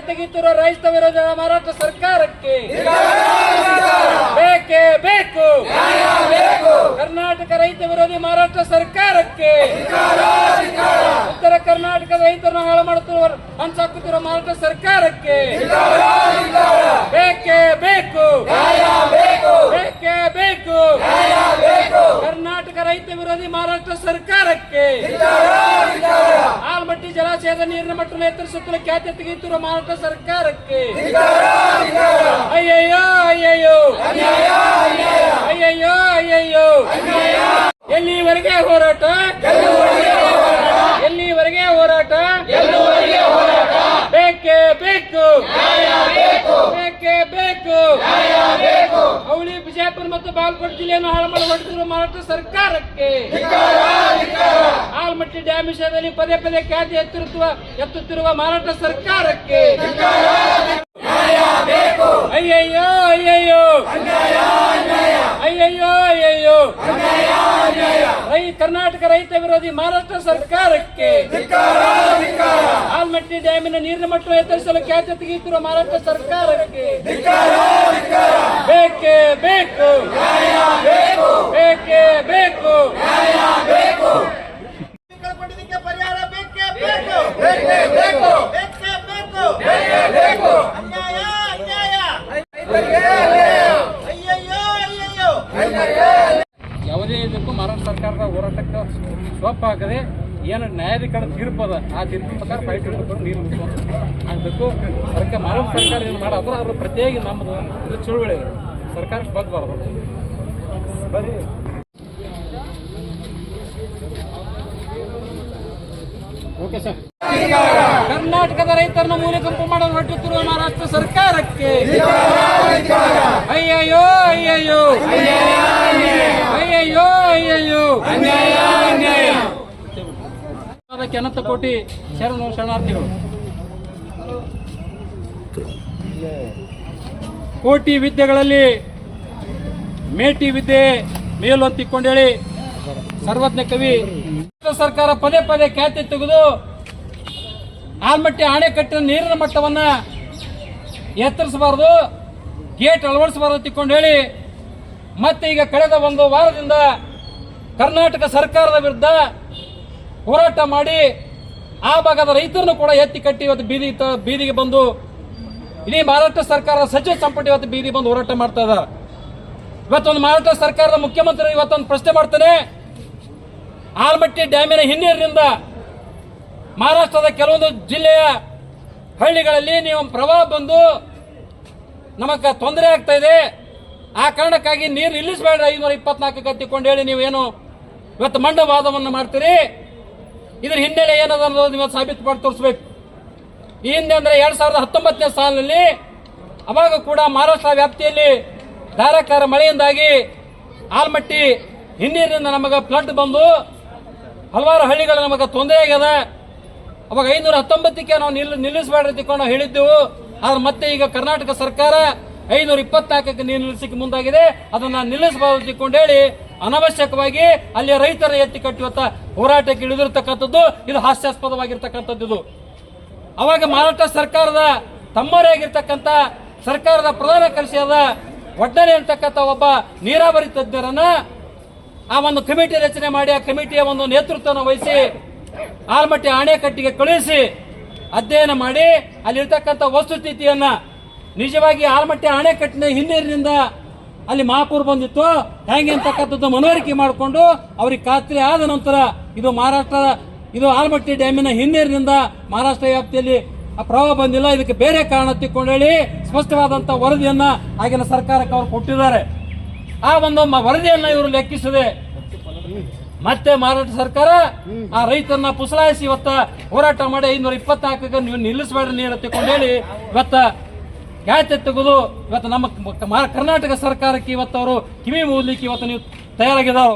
ತೆಗೆಯುತ್ತಿರುವ ರೈತ ವಿರೋಧ ಮಾರಾಟ ಸರ್ಕಾರಕ್ಕೆ. ಬೇಕೇ ಬೇಕು. ಕರ್ನಾಟಕ ರೈತ ವಿರೋಧಿ ಮಾರಾಟ ಸರ್ಕಾರಕ್ಕೆ. ಉತ್ತರ ಕರ್ನಾಟಕದ ರೈತರನ್ನು ಹಾಳು ಮಾಡುತ್ತಿರುವ ಹಂಚಾಕುತ್ತಿರುವ ಮಾರಾಟ ಸರ್ಕಾರಕ್ಕೆ. ಬೇಕೇ ಬೇಕು. ಬೇಕೇ ಬೇಕು. ಕರ್ನಾಟಕ ರೈತ ವಿರೋಧಿ ಮಾರಾಟ ಸರ್ಕಾರಕ್ಕೆ. ನೀರಿನ ಮಟ್ಟ ಎತ್ತರಿಸುತ್ತಲೇ ಖ್ಯಾತಿ ತೆಗೆಯುತ್ತಿರುವ ಮಾರಾಟ ಸರ್ಕಾರಕ್ಕೆ. ಅಯ್ಯಯ್ಯೋ ಅಯ್ಯಯ್ಯೋ. ಅಯ್ಯಯ್ಯೋ ಅಯ್ಯಯ್ಯೋ. ಎಲ್ಲಿವರೆಗೆ ಹೋರಾಟ? ಎಲ್ಲಿವರೆಗೆ ಹೋರಾಟ? ಬೇಕೇ ಬೇಕು. ಬೇಕೇ ಬೇಕು. ಅವಳಿ ಬಿಜಾಪುರ ಮತ್ತು ಬಾಗಲಕೋಟೆ ಜಿಲ್ಲೆಯನ್ನು ಹಾಳು ಮಾಡಿ ಹೊರಟಿರುವ ಮಹಾರಾಷ್ಟ್ರ ಸರ್ಕಾರಕ್ಕೆ. ಆಲ್ಮಟ್ಟಿ ಡ್ಯಾಮ್ ವಿಷಯದಲ್ಲಿ ಪದೇ ಪದೇ ಖ್ಯಾತಿ ಎತ್ತಿರುತ್ತುವ ಎತ್ತುತ್ತಿರುವ ಮಾರಾಟ ಸರ್ಕಾರಕ್ಕೆ ಅಯ್ಯಯ್ಯೋ ಅಯ್ಯಯ್ಯೋ. ಅಯ್ಯಯ್ಯೋ ಅಯ್ಯಯ್ಯೋ. ರೈ, ಕರ್ನಾಟಕ ರೈತ ವಿರೋಧಿ ಮಹಾರಾಷ್ಟ್ರ ಸರ್ಕಾರಕ್ಕೆ ಆಲ್ಮಟ್ಟಿ ಡ್ಯಾಮಿನ ನೀರಿನ ಮಟ್ಟ ಎತ್ತರಿಸಲು ಖ್ಯಾತಿ ತೆಗೆಯುತ್ತಿರುವ ಮಹಾರಾಷ್ಟ್ರ ಸರ್ಕಾರಕ್ಕೆ ಬೇಕು ಬೇಕೇ ಬೇಕು ಕಳ್ಕೊಂಡಿದ್ದಕ್ಕೆ ಪರಿಹಾರ ಬೇಕೇ ಬೇಕು ಬೇಕೇ ಬೇಕು ಬೇಕೇ ಬೇಕು ಅನ್ಯಾಯ ಅನ್ಯಾಯ ಅಯ್ಯಯ್ಯೋ ಅಯ್ಯಯ್ಯೋ ಯಾವುದೇ ಇದಕ್ಕೂ ಮಹಾರಾಷ್ಟ್ರ ಸರ್ಕಾರದ ಹೋರಾಟಕ್ಕೆ ಸ್ಟಾಪ್ ಆಗದೆ ಏನು ನ್ಯಾಯಾಧಿಕರಣ ತೀರ್ಪು ಅದ ಆ ತೀರ್ಪು ಪ್ರಕಾರ ಫೈಟ್ ಹಿಡಿದುಕೊಂಡು ನೀರು ಮುಗಿಸ್ಕೊಂಡು ಆಗಬೇಕು ಅದಕ್ಕೆ ಮಾನವ ಸರ್ಕಾರ ಏನು ಮಾಡೋದ್ರ ಅದ್ರ ಪ್ರತ್ಯೇಕ ನಮ್ಮದು ಇದು ಚಳುವಳಿ ಸರ್ಕಾರ ಬಗ್ಬಾರ್ದು. ಬರೀ ಓಕೆ ಸರ್. ಕರ್ನಾಟಕದ ರೈತರನ್ನ ಮೂಲೆ ಕಂಪು ಮಾಡಲು ಹೊರಟುತ್ತಿರುವ ಮಹಾರಾಷ್ಟ್ರ ಸರ್ಕಾರಕ್ಕೆ. ಅಯ್ಯಯ್ಯೋ ಅಯ್ಯಯ್ಯೋ. ಅದಕ್ಕೆ ಅನಂತ ಕೋಟಿ ಶರಣ ಶರಣಾರ್ಥಿಗಳು. ಕೋಟಿ ವಿದ್ಯೆಗಳಲ್ಲಿ ಮೇಟಿ ವಿದ್ಯೆ ಮೇಲು ತಿಕ್ಕೊಂಡೇಳಿ ಸರ್ವಜ್ಞ ಕವಿ. ಸರ್ಕಾರ ಪದೇ ಪದೇ ಖ್ಯಾತಿ ತೆಗೆದು ಆಲ್ಮಟ್ಟಿ ಆಣೆಕಟ್ಟಿನ ನೀರಿನ ಮಟ್ಟವನ್ನ ಎತ್ತರಿಸಬಾರದು, ಗೇಟ್ ಅಳವಡಿಸಬಾರದು ತಿಕ್ಕೊಂಡು ಹೇಳಿ ಮತ್ತೆ ಈಗ ಕಳೆದ ಒಂದು ವಾರದಿಂದ ಕರ್ನಾಟಕ ಸರ್ಕಾರದ ವಿರುದ್ಧ ಹೋರಾಟ ಮಾಡಿ ಆ ಭಾಗದ ರೈತರನ್ನು ಕೂಡ ಎತ್ತಿ ಕಟ್ಟಿ ಇವತ್ತು ಬೀದಿ ಬೀದಿಗೆ ಬಂದು ಇಡೀ ಮಹಾರಾಷ್ಟ್ರ ಸರ್ಕಾರದ ಸಚಿವ ಸಂಪುಟ ಇವತ್ತು ಬೀದಿ ಬಂದು ಹೋರಾಟ ಮಾಡ್ತಾ ಇದ್ದಾರೆ ಇವತ್ತೊಂದು ಮಹಾರಾಷ್ಟ್ರ ಸರ್ಕಾರದ ಮುಖ್ಯಮಂತ್ರಿ ಇವತ್ತೊಂದು ಪ್ರಶ್ನೆ ಮಾಡ್ತಾನೆ, ಆಲ್ಮಟ್ಟಿ ಡ್ಯಾಮಿನ ಹಿನ್ನೀರಿನಿಂದ ಮಹಾರಾಷ್ಟ್ರದ ಕೆಲವೊಂದು ಜಿಲ್ಲೆಯ ಹಳ್ಳಿಗಳಲ್ಲಿ ನೀವು ಪ್ರವಾಹ ಬಂದು ನಮಗೆ ತೊಂದರೆ ಆಗ್ತಾ ಇದೆ. ಆ ಕಾರಣಕ್ಕಾಗಿ ನೀರು ನಿಲ್ಲಿಸಬೇಡ ಐನೂರ ಇಪ್ಪತ್ನಾಲ್ಕು ಕಟ್ಟಿಕೊಂಡು ಹೇಳಿ ನೀವೇನು ಇವತ್ತು ಮಂಡವಾದವನ್ನು ಮಾಡ್ತೀರಿ. ಇದ್ರ ಹಿನ್ನೆಲೆ ಏನದ ಅನ್ನೋದು ನೀವು ಸಾಬೀತು ಮಾಡಿ ತೋರಿಸ್ಬೇಕು. ಈ ಹಿಂದೆ ಅಂದ್ರೆ ಎರಡ್ ಸಾವಿರದ ಹತ್ತೊಂಬತ್ತನೇ ಸಾಲಿನಲ್ಲಿ ಅವಾಗ ಕೂಡ ಮಹಾರಾಷ್ಟ್ರ ವ್ಯಾಪ್ತಿಯಲ್ಲಿ ಧಾರಾಕಾರ ಮಳೆಯಿಂದಾಗಿ ಆಲ್ಮಟ್ಟಿ ಹಿನ್ನೀರಿನಿಂದ ನಮಗೆ ಫ್ಲಡ್ ಬಂದು ಹಲವಾರು ಹಳ್ಳಿಗಳು ನಮಗೆ ತೊಂದರೆ ಆಗ್ಯದ. ಅವಾಗ ಐನೂರ ಹತ್ತೊಂಬತ್ತಕ್ಕೆ ನಾವು ನಿಲ್, ನಿಲ್ಲಿಸಬೇಡ್ರಿ ತಿಳ್ಕೊಂಡು ಹೇಳಿದ್ದೆವು ಆದ್ರೆ ಮತ್ತೆ ಈಗ ಕರ್ನಾಟಕ ಸರ್ಕಾರ ಐನೂರ ಇಪ್ಪತ್ನಾಲ್ಕಕ್ಕೆ ನಿಲ್ಲಿಸಕ್ಕೆ ಮುಂದಾಗಿದೆ. ಅದನ್ನ ನಿಲ್ಲಿಸಬಾರದು ತಿಳ್ಕೊಂಡು ಹೇಳಿ ಅನವಶ್ಯಕವಾಗಿ ಅಲ್ಲಿ ರೈತರ ಎತ್ತಿ ಕಟ್ಟಿವತ್ತ ಹೋರಾಟಕ್ಕೆ ಇಳಿದಿರ್ತಕ್ಕಂಥದ್ದು, ಇದು ಹಾಸ್ಯಾಸ್ಪದವಾಗಿರ್ತಕ್ಕಂಥದ್ದು ಇದು. ಅವಾಗ ಮಹಾರಾಷ್ಟ್ರ ಸರ್ಕಾರದ ತಮ್ಮರೇ ಆಗಿರ್ತಕ್ಕಂಥ ಸರ್ಕಾರದ ಪ್ರಧಾನ ಕರ್ಷಿಯಾದ ಒಡ್ಡನೆ ಅಂತಕ್ಕಂಥ ಒಬ್ಬ ನೀರಾವರಿ ತಜ್ಞರನ್ನ ಆ ಒಂದು ಕಮಿಟಿ ರಚನೆ ಮಾಡಿ, ಆ ಕಮಿಟಿಯ ಒಂದು ನೇತೃತ್ವವನ್ನು ವಹಿಸಿ, ಆಲ್ಮಟ್ಟಿ ಆಣೆಕಟ್ಟಿಗೆ ಕಳುಹಿಸಿ ಅಧ್ಯಯನ ಮಾಡಿ, ಅಲ್ಲಿರ್ತಕ್ಕಂಥ ವಸ್ತುಸ್ಥಿತಿಯನ್ನ ನಿಜವಾಗಿ ಆಲ್ಮಟ್ಟಿ ಆಣೆಕಟ್ಟಿನ ಹಿನ್ನೀರಿನಿಂದ ಅಲ್ಲಿ ಮಹಾಪೂರ್ ಬಂದಿತ್ತು. ಹೆಂಗೆ ಅಂತಕ್ಕಂಥದ್ದು ಮನವರಿಕೆ ಮಾಡಿಕೊಂಡು ಅವ್ರಿಗೆ ಖಾತ್ರಿ ಆದ ನಂತರ ಇದು ಮಹಾರಾಷ್ಟ್ರ, ಇದು ಆಲ್ಮಟ್ಟಿ ಡ್ಯಾಮಿನ ಹಿನ್ನೀರಿನಿಂದ ಮಹಾರಾಷ್ಟ್ರ ವ್ಯಾಪ್ತಿಯಲ್ಲಿ ಪ್ರವಾಹ ಬಂದಿಲ್ಲ. ಇದಕ್ಕೆ ಬೇರೆ ಕಾರಣ ತಿಳ್ಕೊಂಡು ಹೇಳಿ ಸ್ಪಷ್ಟವಾದಂಥ ವರದಿಯನ್ನ ಆಗಿನ ಸರ್ಕಾರಕ್ಕೆ ಅವರು ಕೊಟ್ಟಿದ್ದಾರೆ. ಆ ಒಂದು ವರದಿಯನ್ನ ಇವರು ಲೆಕ್ಕಿಸದೆ ಮತ್ತೆ ಮಾರಾಟ ಸರ್ಕಾರ ಆ ರೈತರನ್ನ ಪುಸಲಾಯಿಸಿ ಇವತ್ತ ಹೋರಾಟ ಮಾಡಿ ಐನೂರ ಇಪ್ಪತ್ನಾಲ್ಕಕ್ಕೆ ನೀವು ನಿಲ್ಲಿಸಬೇಡ್ರಿ ನೀರು ತಿಳ್ಕೊಂಡು ಹೇಳಿ ಇವತ್ತ ಖ್ಯಾತಿ ತೆಗೆದು ಇವತ್ತು ನಮ್ಮ ಕರ್ನಾಟಕ ಸರ್ಕಾರಕ್ಕೆ ಇವತ್ತು ಅವರು ಕಿವಿ ಮೂದಲಿಕ್ಕೆ ಇವತ್ತು ನೀವು ತಯಾರಾಗಿದ್ದಾರೆ